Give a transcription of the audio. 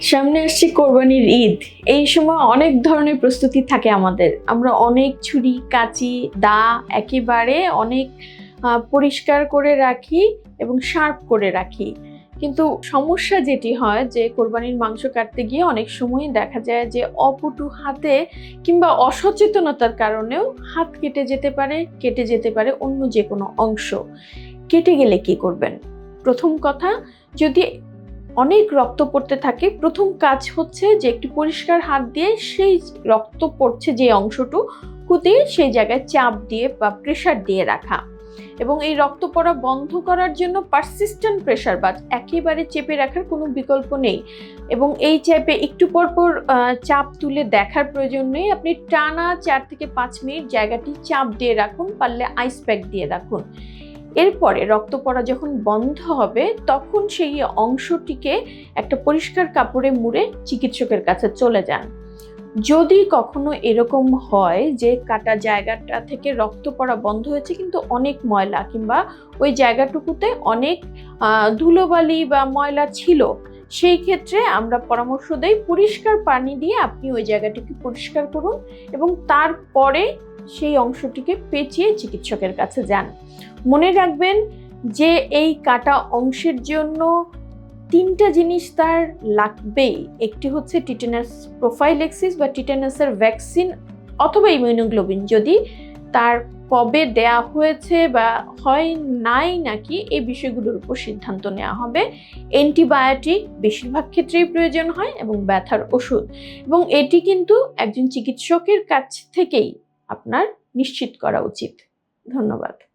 সামনে আসছে কোরবানির ঈদ। এই সময় অনেক ধরনের প্রস্তুতি থাকে আমাদের। আমরা অনেক ছুরি, কাঁচি, দা একেবারে অনেক পরিষ্কার করে রাখি এবং শার্প করে রাখি। কিন্তু সমস্যা যেটি হয় যে কোরবানির মাংস কাটতে গিয়ে অনেক সময় দেখা যায় যে অপটু হাতে কিংবা অসচেতনতার কারণেও হাত কেটে যেতে পারে, কেটে যেতে পারে অন্য যে কোনো অংশ। কেটে গেলে কি করবেন? প্রথম কথা, যদি অনেক রক্ত পড়তে থাকে। প্রথম কাজ হচ্ছে যে একটি পরিষ্কার হাত দিয়ে সেই রক্ত পড়ছে যে অংশটু কুতে সেই জায়গায় চাপ দিয়ে বা প্রেশার দিয়ে রাখা। এবং এই রক্ত পড়া বন্ধ করার জন্য পারসিস্টেন্ট প্রেশার বা একেবারে চেপে রাখার কোনো বিকল্প নেই। এবং এই চাপে একটু পর পর চাপ তুলে দেখার প্রয়োজন নেই। আপনি টানা চার থেকে পাঁচ মিনিট জায়গাটি চাপ দিয়ে রাখুন, পারলে আইস প্যাক দিয়ে রাখুন। এরপরে রক্ত পড়া যখন বন্ধ হবে, তখন সেই অংশটিকে একটা পরিষ্কার কাপড়ে মুড়ে চিকিৎসকের কাছে চলে যান। যদি কখনো এরকম হয় যে কাটা জায়গাটা থেকে রক্ত পড়া বন্ধ হয়েছে কিন্তু অনেক ময়লা কিংবা ওই জায়গাটুকুতে অনেক ধুলোবালি বা ময়লা ছিল সেই ক্ষেত্রে আমরা পরামর্শ দেই পরিষ্কার পানি দিয়ে আপনি ওই জায়গাটিকে পরিষ্কার করুন এবং তারপরে সেই অংশটিকে পেঁচিয়ে চিকিৎসকের কাছে যান। মনে রাখবেন যে এই কাটা অংশের জন্য তিনটা জিনিস তার লাগবেই। একটি হচ্ছে টিটেনাস প্রোফাইলেক্সিস বা টিটেনাসের ভ্যাকসিন অথবা ইমিউনোগ্লোবিন। যদি তার কবে দেয়া হয়েছে বা হয় নাই নাকি এই বিষয়গুলোর উপর সিদ্ধান্ত নেওয়া হবে। অ্যান্টিবায়োটিক বেশিরভাগ ক্ষেত্রেই প্রয়োজন হয় এবং ব্যথার ওষুধ। এবং এটি কিন্তু একজন চিকিৎসকের কাছ থেকেই আপনার নিশ্চিত করা উচিত। ধন্যবাদ।